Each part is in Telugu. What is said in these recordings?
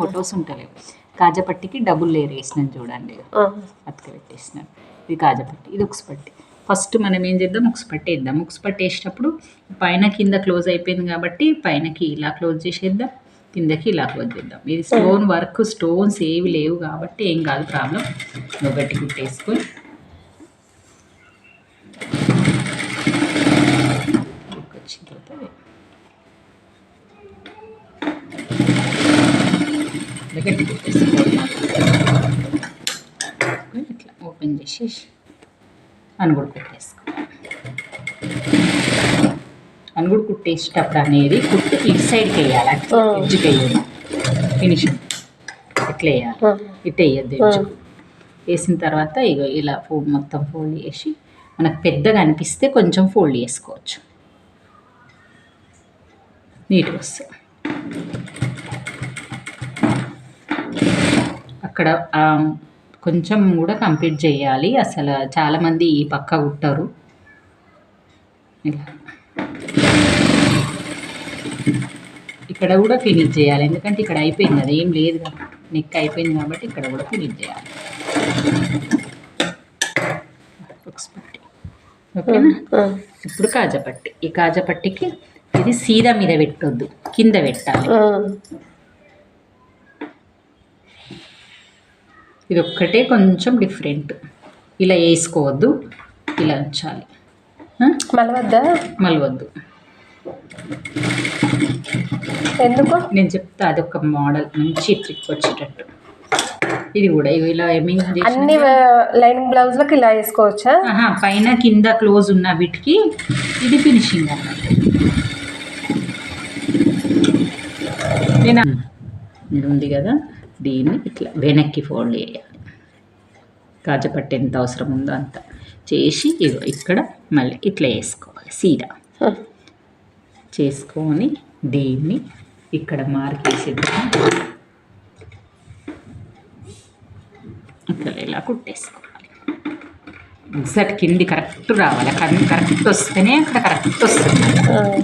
ఫొటోస్ ఉంటలేవు కాజపట్టికి డబుల్ లేయర్ వేసినాను చూడండి. అతక పెట్టేసినాను ఇది కాజపట్టి ఇది ఉక్సుపట్టి ఫస్ట్ మనం ఏం చేద్దాం? ఉక్సుపట్టి వేద్దాం. ఉక్సుపట్టి వేసేటప్పుడు పైన కింద క్లోజ్ అయిపోయింది కాబట్టి పైనకి ఇలా క్లోజ్ చేసేద్దాం. కిందకి ఇలా క్లోజ్ చేద్దాం. ఇది స్టోన్ వర్క్ స్టోన్స్ ఏవి లేవు కాబట్టి ఏం కాదు ప్రాబ్లం ఒకటి కుట్టేసుకొని వచ్చిన తర్వాత గట్టి ఇట్లా ఓపెన్ చేసి అనుగుడు కుట్టేసుకోవాలి అనుగుడు కుట్టేసేటప్పుడు అనేది కుట్టు ఇటు సైడ్కి వేయాలి అట్లా. ఎడ్జ్కి వేయాలి ఫినిషింగ్ ఇట్లా వేయాలి. ఇటు వేయద్దు ఎడ్జ్ వేసిన తర్వాత ఇగో ఇలా ఫోల్డ్ మొత్తం ఫోల్డ్ చేసి మనకు పెద్దగా అనిపిస్తే కొంచెం ఫోల్డ్ చేసుకోవచ్చు. నీట్గా వస్తుంది. అక్కడ కొంచెం కూడా కంప్లీట్ చేయాలి. అసలు చాలామంది ఈ పక్క కుట్టరు ఇలా. ఇక్కడ కూడా ఫినిష్ చేయాలి. ఎందుకంటే ఇక్కడ అయిపోయింది కదా ఏం లేదు కదా. నెక్ అయిపోయింది కాబట్టి ఇక్కడ కూడా ఫినిష్ చేయాలి. పట్టి. ఓకేనా? ఇప్పుడు కాజపట్టి ఈ కాజపట్టికి ఇది సీదా మీద పెట్టొద్దు. కింద పెట్టాలి. ఇది ఒక్కటే కొంచెం డిఫరెంట్ ఇలా వేసుకోవద్దు ఇలా ఉంచాలి? మలవద్దా? మలవద్దు. ఎందుకు? నేను చెప్తా అదొక మోడల్ మంచి ట్రిక్ వచ్చేటట్టు. ఇది కూడా ఇలా అన్ని లైనింగ్ బ్లౌజ్లకు ఇలా వేసుకోవచ్చా? ఆహా పైన కింద క్లోజ్ ఉన్న వీటికి ఇది ఫినిషింగ్ అన్నట్టు నేను ఇది ఉంది కదా? దీన్ని ఇట్లా వెనక్కి ఫోల్డ్ చేయాలి. కాజపట్టి ఎంత అవసరం ఉందో అంత చేసి ఇగో ఇక్కడ మళ్ళీ ఇట్లా వేసుకోవాలి సీదా. చేసుకొని దీన్ని ఇక్కడ మార్క్ వేసేద్దాం ఇక్కడ ఇలా కుట్టేసుకోవాలి. ఎగ్జాక్ట్ కింది కరెక్ట్ రావాలి కరెక్ట్ వస్తేనే అక్కడ కరెక్ట్ వస్తుంది.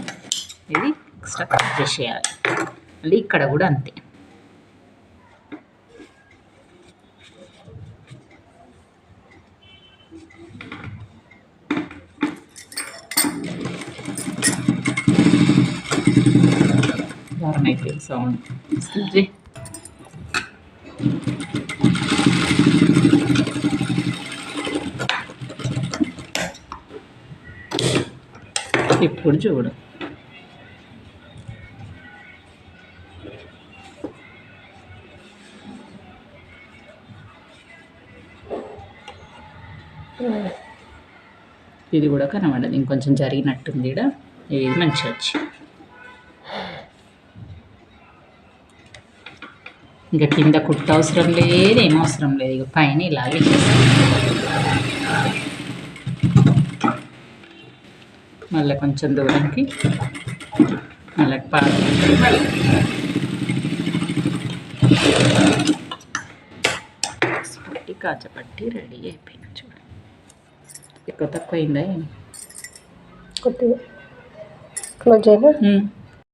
ఇది ఎక్స్ట్రా కట్ చేసేయాలి. మళ్ళీ ఇక్కడ కూడా అంతే. దారం అయిపోయింది సౌండ్ ఇప్పుడు చూడు. ఇది కూడా కనబడదు. ఇంకొంచెం జరిగినట్టుంది ఇక్కడ ఇది మంచిగా వచ్చి ఇంకా కింద కుట్ట అవసరం లేదు ఏం అవసరం లేదు. ఇక పైన ఇలాగే మళ్ళీ కొంచెం దూరంకి మళ్ళీ పాలు పట్టి కాచపట్టి రెడీ అయిపోయింది చూడండి ఎక్కువ తక్కువ అయిందా ఏమి? కొద్దిగా. క్లోజ్ అయినా.